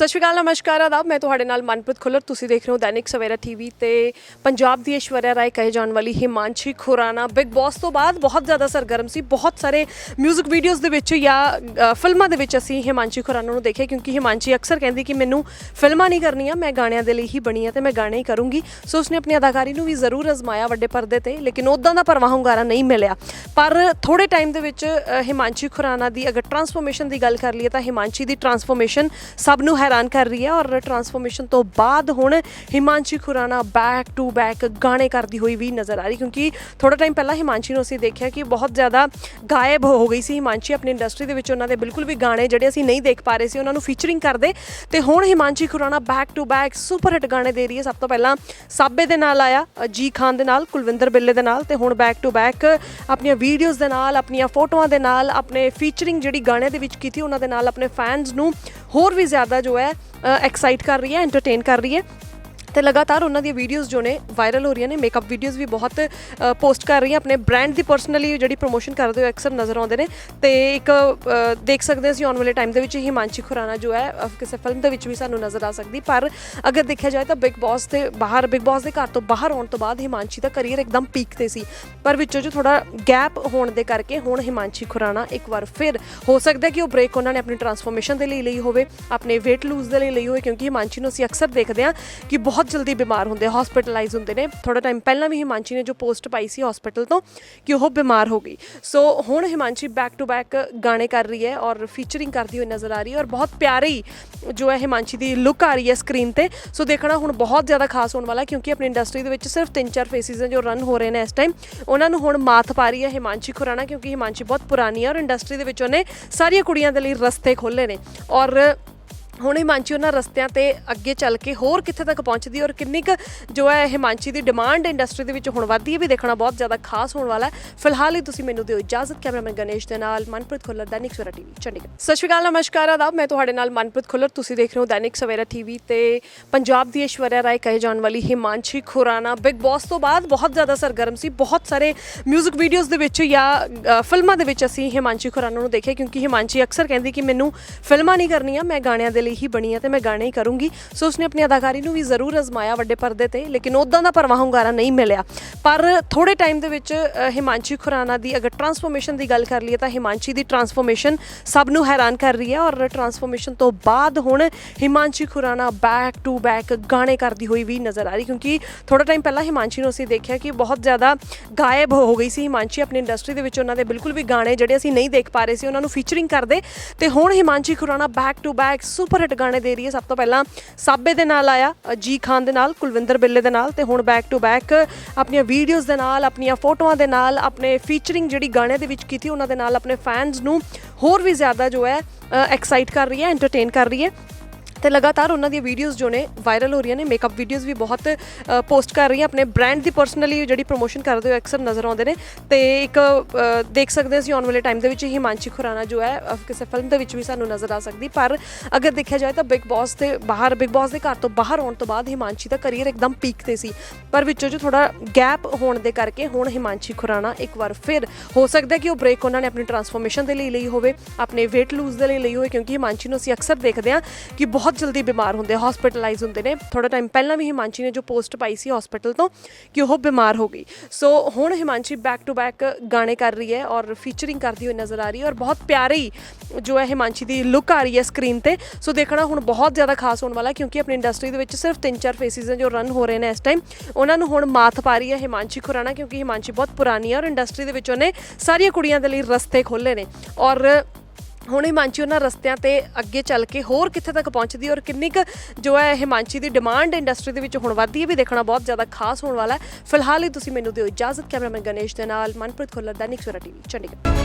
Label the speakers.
Speaker 1: ਸਤਿ ਸ਼੍ਰੀ ਅਕਾਲ, ਨਮਸਕਾਰ, ਆਦਾਬ। ਮੈਂ ਤੁਹਾਡੇ ਨਾਲ ਮਨਪ੍ਰੀਤ ਖੁੱਲਰ। ਤੁਸੀਂ ਦੇਖ ਰਹੇ ਹੋ ਦੈਨਿਕ ਸਵੇਰਾ ਟੀਵੀ ਤੇ ਪੰਜਾਬ ਦੀ ਐਸ਼ਵਰਿਆ ਰਾਏ ਕਹੇ ਜਾਣ ਵਾਲੀ ਹਿਮਾਂਸ਼ੀ ਖੁਰਾਨਾ। ਬਿਗ ਬੌਸ ਤੋਂ ਬਾਅਦ ਬਹੁਤ ਜ਼ਿਆਦਾ ਸਰਗਰਮ ਸੀ। ਬਹੁਤ ਸਾਰੇ 뮤직 ਵੀਡੀਓਜ਼ ਦੇ ਵਿੱਚ ਜਾਂ ਫਿਲਮਾਂ ਦੇ ਵਿੱਚ ਅਸੀਂ ਹਿਮਾਂਸ਼ੀ ਖੁਰਾਨਾ ਨੂੰ ਦੇਖਿਆ ਕਿਉਂਕਿ ਹਿਮਾਂਸ਼ੀ ਅਕਸਰ ਕਹਿੰਦੀ ਕਿ ਮੈਨੂੰ ਫਿਲਮਾਂ ਨਹੀਂ ਕਰਨੀਆਂ, ਮੈਂ ਗਾਣਿਆਂ ਦੇ ਲਈ ਹੀ ਬਣੀ ਆ ਤੇ ਮੈਂ ਗਾਣੇ ਹੀ ਕਰੂੰਗੀ। ਸੋ ਉਸਨੇ ਆਪਣੀ ਅਦਾਕਾਰੀ ਨੂੰ ਵੀ ਜ਼ਰੂਰ ਅਜ਼ਮਾਇਆ ਵੱਡੇ ਪਰਦੇ ਤੇ, ਲੇਕਿਨ ਉਦਾਂ ਦਾ ਪਰਵਾਹ ਹੁੰਗਾਰਾ ਨਹੀਂ ਮਿਲਿਆ। ਪਰ ਥੋੜੇ ਟਾਈਮ ਦੇ ਵਿੱਚ ਹਿਮਾਂਸ਼ੀ ਖੁਰਾਨਾ ਦੀ ਅਗਰ ਟਰਾਂਸਫਰਮੇਸ਼ਨ ਦੀ ਗੱਲ ਕਰ ਲਈਏ ਤਾਂ ਹਿਮਾਂਸ਼ੀ ਦੀ ਟਰਾਂਸਫਰਮੇਸ਼ਨ ਸਭ ਨੂੰ ਹੈ ਹੈਰਾਨ ਕਰ ਰਹੀ ਹੈ ਔਰ ਟਰਾਂਸਫਰਮੇਸ਼ਨ ਤੋਂ ਬਾਅਦ ਹੁਣ Himanshi Khurana back to back ਗਾਣੇ ਕਰਦੀ ਹੋਈ ਵੀ ਨਜ਼ਰ ਆ ਰਹੀ ਕਿਉਂਕਿ ਥੋੜਾ ਟਾਈਮ ਪਹਿਲਾਂ ਹਿਮਾਂਸ਼ੀ ਨੂੰ ਅਸੀਂ ਦੇਖਿਆ ਕਿ ਬਹੁਤ ਜ਼ਿਆਦਾ ਗਾਇਬ ਹੋ ਗਈ ਸੀ ਹਿਮਾਂਸ਼ੀ ਆਪਣੀ ਇੰਡਸਟਰੀ ਦੇ ਵਿੱਚ ਉਹਨਾਂ ਦੇ ਬਿਲਕੁਲ ਵੀ ਗਾਣੇ ਜਿਹੜੇ ਅਸੀਂ ਨਹੀਂ ਦੇਖ ਪਾ ਰਹੇ ਸੀ ਉਹਨਾਂ ਨੂੰ ਫੀਚਰਿੰਗ ਕਰਦੇ ਤੇ ਹੁਣ Himanshi Khurana back to back super hit ਗਾਣੇ ਦੇ ਰਹੀ ਹੈ। ਸਭ ਤੋਂ ਪਹਿਲਾਂ ਸਾਬੇ ਦੇ ਨਾਲ ਆਇਆ ਅ, ਜੀ ਖਾਨ ਦੇ ਨਾਲ ਕੁਲਵਿੰਦਰ ਬਿੱਲੇ ਦੇ ਨਾਲ ਤੇ ਹੁਣ ਬੈਕ ਟੂ ਬੈਕ ਆਪਣੀਆਂ ਵੀਡੀਓਜ਼ ਦੇ ਨਾਲ ਆਪਣੀਆਂ ਫੋਟੋਆਂ ਦੇ ਨਾਲ ਆਪਣੇ ਫੀਚਰਿੰਗ ਜਿਹੜੀ ਗਾਣੇ ਦੇ ਵਿੱਚ ਕੀਤੀ ਉਹਨਾਂ ਦੇ ਨਾਲ ਆਪਣੇ ਫੈਨਸ ਨੂੰ ਹੋਰ ਵੀ ਜ਼ਿਆਦਾ ਜੋ ਹੈ ਐਕਸਾਈਟ ਕਰ ਰਹੀ ਹੈ ਐਂਟਰਟੇਨ ਕਰ ਰਹੀ ਹੈ। ਤੇ ਲਗਾਤਾਰ ਉਹਨਾਂ ਦੀਆਂ ਵੀਡੀਓਜ਼ ਜੋ ਨੇ ਵਾਇਰਲ ਹੋ ਰਹੀਆਂ ਨੇ ਮੇਕਅਪ ਵੀਡੀਓਜ਼ ਵੀ ਬਹੁਤ ਪੋਸਟ ਕਰ ਰਹੀਆਂ, ਆਪਣੇ ਬ੍ਰਾਂਡ ਦੀ ਪਰਸਨਲੀ ਜਿਹੜੀ ਪ੍ਰੋਮੋਸ਼ਨ ਕਰਦੇ ਹੋ ਅਕਸਰ ਨਜ਼ਰ ਆਉਂਦੇ ਨੇ। ਤੇ ਇੱਕ ਦੇਖ ਸਕਦੇ ਹਾਂ ਅਸੀਂ ਆਉਣ ਵਾਲੇ ਟਾਈਮ ਦੇ ਵਿੱਚ ਹਿਮਾਂਸ਼ੀ ਖੁਰਾਨਾ ਜੋ ਹੈ ਕਿਸੇ ਫਿਲਮ ਦੇ ਵਿੱਚ ਵੀ ਸਾਨੂੰ ਨਜ਼ਰ ਆ ਸਕਦੀ। ਪਰ ਅਗਰ ਦੇਖਿਆ ਜਾਏ ਤਾਂ ਬਿਗ ਬੌਸ ਦੇ ਬਾਹਰ ਬਿਗ ਬੌਸ ਦੇ ਘਰ ਤੋਂ ਬਾਹਰ ਆਉਣ ਤੋਂ ਬਾਅਦ ਹਿਮਾਂਸ਼ੀ ਦਾ ਕਰੀਅਰ ਇੱਕਦਮ ਪੀਕ ਤੇ ਸੀ। ਪਰ ਵਿੱਚੋਂ ਜੋ ਥੋੜਾ ਗੈਪ ਹੋਣ ਦੇ ਕਰਕੇ ਹੁਣ ਹਿਮਾਂਸ਼ੀ ਖੁਰਾਨਾ ਇੱਕ ਵਾਰ ਫਿਰ ਹੋ ਸਕਦਾ ਕਿ ਉਹ ਬ੍ਰੇਕ ਉਹਨਾਂ ਨੇ ਆਪਣੀ ਟਰਾਂਸਫਰਮੇਸ਼ਨ ਦੇ ਲਈ ਲਈ ਹੋਵੇ, ਆਪਣੇ weight lose ਦੇ ਲਈ ਲਈ ਹੋਵੇ, ਕਿਉਂਕਿ ਹਿਮਾਂਸ਼ੀ ਨੂੰ ਅਸੀਂ ਅਕਸਰ ਦੇਖਦੇ ਹਾਂ ਕਿ ਬਹੁਤ ਬਹੁਤ ਜਲਦੀ ਬਿਮਾਰ ਹੁੰਦੇ ਆ ਹਸਪੀਟਲਾਈਜ਼ ਹੁੰਦੇ ਨੇ। ਥੋੜਾ ਟਾਈਮ ਪਹਿਲਾਂ ਵੀ ਹਿਮਾਂਸ਼ੀ ਨੇ ਜੋ ਪੋਸਟ ਪਾਈ ਸੀ ਹਸਪੀਟਲ ਤੋਂ ਕਿ ਉਹ ਬਿਮਾਰ ਹੋ ਗਈ। ਸੋ ਹੁਣ ਹਿਮਾਂਸ਼ੀ ਬੈਕ ਟੂ ਬੈਕ ਗਾਣੇ ਕਰ ਰਹੀ ਹੈ ਔਰ ਫੀਚਰਿੰਗ ਕਰਦੀ ਹੋਈ ਨਜ਼ਰ ਆ ਰਹੀ ਹੈ ਔਰ ਬਹੁਤ ਪਿਆਰੀ ਜੋ ਹੈ ਹਿਮਾਂਸ਼ੀ ਦੀ ਲੁੱਕ ਆ ਰਹੀ ਹੈ ਸਕਰੀਨ ਤੇ। ਸੋ ਦੇਖਣਾ ਹੁਣ ਬਹੁਤ ਜ਼ਿਆਦਾ ਖਾਸ ਹੋਣ ਵਾਲਾ ਕਿਉਂਕਿ ਆਪਣੀ ਇੰਡਸਟਰੀ ਦੇ ਵਿੱਚ ਸਿਰਫ ਤਿੰਨ ਚਾਰ ਫੇਸਿਸ ਨੇ ਜੋ ਰਨ ਹੋ ਰਹੇ ਨੇ ਇਸ ਟਾਈਮ ਉਹਨਾਂ ਨੂੰ ਹੁਣ ਮਾਤ ਪਾ ਰਹੀ ਹੈ ਹਿਮਾਂਸ਼ੀ ਖੁਰਾਣਾ ਕਿਉਂਕਿ ਹਿਮਾਂਸ਼ੀ ਬਹੁਤ ਪੁਰਾਣੀ ਹੈ ਔਰ ਇੰਡਸਟਰੀ ਦੇ ਵਿੱਚ ਉਹਨੇ ਸਾਰੀਆਂ ਕੁੜੀਆਂ ਦੇ ਲਈ ਰਸਤੇ ਖੋਲੇ ਨੇ। ਔਰ ਹੁਣ ਹਿਮਾਂਚੀ ਉਹਨਾਂ ਰਸਤਿਆਂ ਤੇ ਅੱਗੇ ਚੱਲ ਕੇ ਹੋਰ ਕਿੱਥੇ ਤੱਕ ਪਹੁੰਚਦੀ ਔਰ ਕਿੰਨੀ ਕੁ ਜੋ ਹੈ ਹਿਮਾਂਚੀ ਦੀ ਡਿਮਾਂਡ ਇੰਡਸਟਰੀ ਦੇ ਵਿੱਚ ਹੁਣ ਵੱਧਦੀ ਹੈ ਵੀ ਦੇਖਣਾ ਬਹੁਤ ਜ਼ਿਆਦਾ ਖਾਸ ਹੋਣ ਵਾਲਾ ਹੈ। ਫਿਲਹਾਲ ਹੀ ਤੁਸੀਂ ਮੈਨੂੰ ਦਿਓ ਇਜਾਜ਼ਤ ਕੈਮਰਾਮੈਨ ਗਣੇਸ਼ ਦੇ ਨਾਲ ਮਨਪ੍ਰੀਤ ਖੁੱਲਰ, ਦੈਨਿਕ ਸਵੇਰਾ ਟੀਵੀ, ਚੰਡੀਗੜ੍ਹ। ਸਤਿ ਸ਼੍ਰੀ ਅਕਾਲ, ਨਮਸਕਾਰ, ਆਦਾਬ। ਮੈਂ ਤੁਹਾਡੇ ਨਾਲ ਮਨਪ੍ਰੀਤ ਖੁੱਲਰ। ਤੁਸੀਂ ਦੇਖ ਰਹੇ ਹੋ ਦੈਨਿਕ ਸਵੇਰਾ ਟੀਵੀ ਤੇ ਪੰਜਾਬ ਦੀ ਐਸ਼ਵਰਿਆ ਰਾਏ ਕਹੇ ਜਾਣ ਵਾਲੀ ਹਿਮਾਂਸ਼ੀ ਖੁਰਾਨਾ। ਬਿਗ ਬੌਸ ਤੋਂ ਬਾਅਦ ਬਹੁਤ ਜ਼ਿਆਦਾ ਸਰਗਰਮ ਸੀ। ਬਹੁਤ ਸਾਰੇ 뮤직 ਵੀਡੀਓਜ਼ ਦੇ ਵਿੱਚ ਜਾਂ ਫਿਲਮਾਂ ਦੇ ਵਿੱਚ ਅਸੀਂ ਹਿਮਾਂਸ਼ੀ ਖੁਰਾਨਾ ਨੂੰ ਦੇਖਿਆ, ਕਿਉਂਕਿ ਹਿਮਾਂਸ਼ੀ ਅਕਸਰ ਕਹਿੰਦੀ ਕਿ ਮੈਨੂੰ ਫਿਲਮਾਂ ਨਹੀਂ ਕਰਨੀਆਂ, ਮੈਂ ਗਾਣਿਆਂ ਦੇ ਲਈ ਹੀ ਬਣੀ ਹੈ ਤੇ ਮੈਂ ਗਾਣੇ ਹੀ ਕਰੂੰਗੀ। ਸੋ ਉਸਨੇ ਆਪਣੀ ਅਦਾਕਾਰੀ ਨੂੰ ਵੀ ਜ਼ਰੂਰ ਅਜ਼ਮਾਇਆ ਵੱਡੇ ਪਰਦੇ ਤੇ, ਲੇਕਿਨ ਉਦਾਂ ਦਾ ਪਰਵਾਹ ਹੁੰਗਾਰਾ ਨਹੀਂ ਮਿਲਿਆ। ਪਰ ਥੋੜੇ ਟਾਈਮ ਦੇ ਵਿੱਚ ਹਿਮਾਂਸ਼ੀ ਖੁਰਾਨਾ ਦੀ ਅਗਰ ਟਰਾਂਸਫਰਮੇਸ਼ਨ ਦੀ ਗੱਲ ਕਰ ਲਈਏ ਤਾਂ ਹਿਮਾਂਸ਼ੀ ਦੀ ਟਰਾਂਸਫਰਮੇਸ਼ਨ ਸਭ ਨੂੰ ਹੈਰਾਨ ਕਰ ਰਹੀ ਹੈ ਔਰ ਟਰਾਂਸਫਰਮੇਸ਼ਨ ਤੋਂ ਬਾਅਦ ਹੁਣ Himanshi Khurana back to back ਗਾਣੇ ਕਰਦੀ ਹੋਈ ਵੀ ਨਜ਼ਰ ਆ ਰਹੀ, ਕਿਉਂਕਿ ਥੋੜਾ ਟਾਈਮ ਪਹਿਲਾਂ ਹਿਮਾਂਸ਼ੀ ਨੂੰ ਅਸੀਂ ਦੇਖਿਆ ਕਿ ਬਹੁਤ ਜ਼ਿਆਦਾ ਗਾਇਬ ਹੋ ਗਈ ਸੀ ਹਿਮਾਂਸ਼ੀ ਆਪਣੀ ਇੰਡਸਟਰੀ ਦੇ ਵਿੱਚ। ਉਹਨਾਂ ਦੇ ਬਿਲਕੁਲ ਵੀ ਗਾਣੇ ਜਿਹੜੇ ਅਸੀਂ ਨਹੀਂ ਦੇਖ ਪਾ ਰਹੇ ਸੀ, ਉਹਨਾਂ ਨੂੰ ਫੀਚਰਿੰਗ ਕਰਦੇ। ਤੇ ਹੁਣ Himanshi Khurana back to back super hit ਗਾਣੇ ਦੇ ਰਹੀ ਹੈ। ਸਭ ਤੋਂ ਪਹਿਲਾਂ ਸਾਬੇ ਦੇ ਨਾਲ ਆਇਆ ਅ, ਜੀ ਖਾਨ ਦੇ ਨਾਲ ਕੁਲਵਿੰਦਰ ਬਿੱਲੇ ਦੇ ਨਾਲ ਤੇ ਹੁਣ ਬੈਕ ਟੂ ਬੈਕ ਆਪਣੀਆਂ ਵੀਡੀਓਜ਼ ਦੇ ਨਾਲ ਆਪਣੀਆਂ ਫੋਟੋਆਂ ਦੇ ਨਾਲ ਆਪਣੇ ਫੀਚਰਿੰਗ ਜਿਹੜੀ ਗਾਣੇ ਦੇ ਵਿੱਚ ਕੀਤੀ ਉਹਨਾਂ ਦੇ ਨਾਲ ਆਪਣੇ ਫੈਨਸ ਨੂੰ ਹੋਰ ਵੀ ਜ਼ਿਆਦਾ ਜੋ ਹੈ ਐਕਸਾਈਟ ਕਰ ਰਹੀ ਹੈ ਐਂਟਰਟੇਨ ਕਰ ਰਹੀ ਹੈ। ਤੇ ਲਗਾਤਾਰ ਉਹਨਾਂ ਦੀਆਂ ਵੀਡੀਓਜ਼ ਜੋ ਨੇ ਵਾਇਰਲ ਹੋ ਰਹੀਆਂ ਨੇ ਮੇਕਅਪ ਵੀਡੀਓਜ਼ ਵੀ ਬਹੁਤ ਪੋਸਟ ਕਰ ਰਹੀਆਂ, ਆਪਣੇ ਬ੍ਰਾਂਡ ਦੀ ਪਰਸਨਲੀ ਜਿਹੜੀ ਪ੍ਰੋਮੋਸ਼ਨ ਕਰਦੇ ਹੋ ਅਕਸਰ ਨਜ਼ਰ ਆਉਂਦੇ ਨੇ। ਤੇ ਇੱਕ ਦੇਖ ਸਕਦੇ ਹਾਂ ਅਸੀਂ ਆਉਣ ਵਾਲੇ ਟਾਈਮ ਦੇ ਵਿੱਚ ਹਿਮਾਂਸ਼ੀ ਖੁਰਾਨਾ ਜੋ ਹੈ ਕਿਸੇ ਫਿਲਮ ਦੇ ਵਿੱਚ ਵੀ ਸਾਨੂੰ ਨਜ਼ਰ ਆ ਸਕਦੀ। ਪਰ ਅਗਰ ਦੇਖਿਆ ਜਾਏ ਤਾਂ ਬਿਗ ਬੌਸ ਦੇ ਬਾਹਰ ਬਿਗ ਬੌਸ ਦੇ ਘਰ ਤੋਂ ਬਾਹਰ ਆਉਣ ਤੋਂ ਬਾਅਦ ਹਿਮਾਂਸ਼ੀ ਦਾ ਕਰੀਅਰ ਇੱਕਦਮ ਪੀਕ ਤੇ ਸੀ। ਪਰ ਵਿੱਚੋਂ ਜੋ ਥੋੜਾ ਗੈਪ ਹੋਣ ਦੇ ਕਰਕੇ ਹੁਣ ਹਿਮਾਂਸ਼ੀ ਖੁਰਾਨਾ ਇੱਕ ਵਾਰ ਫਿਰ ਹੋ ਸਕਦਾ ਕਿ ਉਹ ਬ੍ਰੇਕ ਉਹਨਾਂ ਨੇ ਆਪਣੀ ਟਰਾਂਸਫਰਮੇਸ਼ਨ ਦੇ ਲਈ ਲਈ ਹੋਵੇ, ਆਪਣੇ weight lose ਦੇ ਲਈ ਲਈ ਹੋਵੇ, ਕਿਉਂਕਿ ਹਿਮਾਂਸ਼ੀ ਨੂੰ ਅਸੀਂ ਅਕਸਰ ਦੇਖਦੇ ਹਾਂ ਕਿ ਬਹੁਤ ਬਹੁਤ ਜਲਦੀ ਬਿਮਾਰ ਹੁੰਦੇ ਆ ਹਸਪੀਟਲਾਈਜ਼ ਹੁੰਦੇ ਨੇ। ਥੋੜਾ ਟਾਈਮ ਪਹਿਲਾਂ ਵੀ ਹਿਮਾਂਸ਼ੀ ਨੇ ਜੋ ਪੋਸਟ ਪਾਈ ਸੀ ਹਸਪੀਟਲ ਤੋਂ ਕਿ ਉਹ ਬਿਮਾਰ ਹੋ ਗਈ। ਸੋ ਹੁਣ ਹਿਮਾਂਸ਼ੀ ਬੈਕ ਟੂ ਬੈਕ ਗਾਣੇ ਕਰ ਰਹੀ ਹੈ ਔਰ ਫੀਚਰਿੰਗ ਕਰਦੀ ਹੋਈ ਨਜ਼ਰ ਆ ਰਹੀ ਹੈ ਔਰ ਬਹੁਤ ਪਿਆਰੀ ਜੋ ਹੈ ਹਿਮਾਂਸ਼ੀ ਦੀ ਲੁੱਕ ਆ ਰਹੀ ਹੈ ਸਕਰੀਨ ਤੇ। ਸੋ ਦੇਖਣਾ ਹੁਣ ਬਹੁਤ ਜ਼ਿਆਦਾ ਖਾਸ ਹੋਣ ਵਾਲਾ ਕਿਉਂਕਿ ਆਪਣੀ ਇੰਡਸਟਰੀ ਦੇ ਵਿੱਚ ਸਿਰਫ ਤਿੰਨ ਚਾਰ ਫੇਸਿਸ ਨੇ ਜੋ ਰਨ ਹੋ ਰਹੇ ਨੇ ਇਸ ਟਾਈਮ ਉਹਨਾਂ ਨੂੰ ਹੁਣ ਮਾਤ ਪਾ ਰਹੀ ਹੈ ਹਿਮਾਂਸ਼ੀ ਖੁਰਾਣਾ ਕਿਉਂਕਿ ਹਿਮਾਂਸ਼ੀ ਬਹੁਤ ਪੁਰਾਣੀ ਹੈ ਔਰ ਇੰਡਸਟਰੀ ਦੇ ਵਿੱਚ ਉਹਨੇ ਸਾਰੀਆਂ ਕੁੜੀਆਂ ਦੇ ਲਈ ਰਸਤੇ ਖੋਲੇ ਨੇ। ਔਰ ਹੁਣ ਹਿਮਾਂਚੀ ਉਹਨਾਂ ਰਸਤਿਆਂ ਤੇ ਅੱਗੇ ਚੱਲ ਕੇ ਹੋਰ ਕਿੱਥੇ ਤੱਕ ਪਹੁੰਚਦੀ ਔਰ ਕਿੰਨੀ ਕੁ ਜੋ ਹੈ ਹਿਮਾਂਚੀ ਦੀ ਡਿਮਾਂਡ ਇੰਡਸਟਰੀ ਦੇ ਵਿੱਚ ਹੁਣ ਵੱਧਦੀ ਹੈ ਵੀ ਦੇਖਣਾ ਬਹੁਤ ਜ਼ਿਆਦਾ ਖਾਸ ਹੋਣ ਵਾਲਾ ਹੈ। ਫਿਲਹਾਲ ਹੀ ਤੁਸੀਂ ਮੈਨੂੰ ਦਿਓ ਇਜਾਜ਼ਤ, ਕੈਮਰਾਮੈਨ ਗਣੇਸ਼ ਦੇ ਨਾਲ ਮਨਪ੍ਰੀਤ ਖੁੱਲਰ ਦੈਨਿਕ ਸਵੇਰਾ ਟੀਵੀ, ਚੰਡੀਗੜ੍ਹ।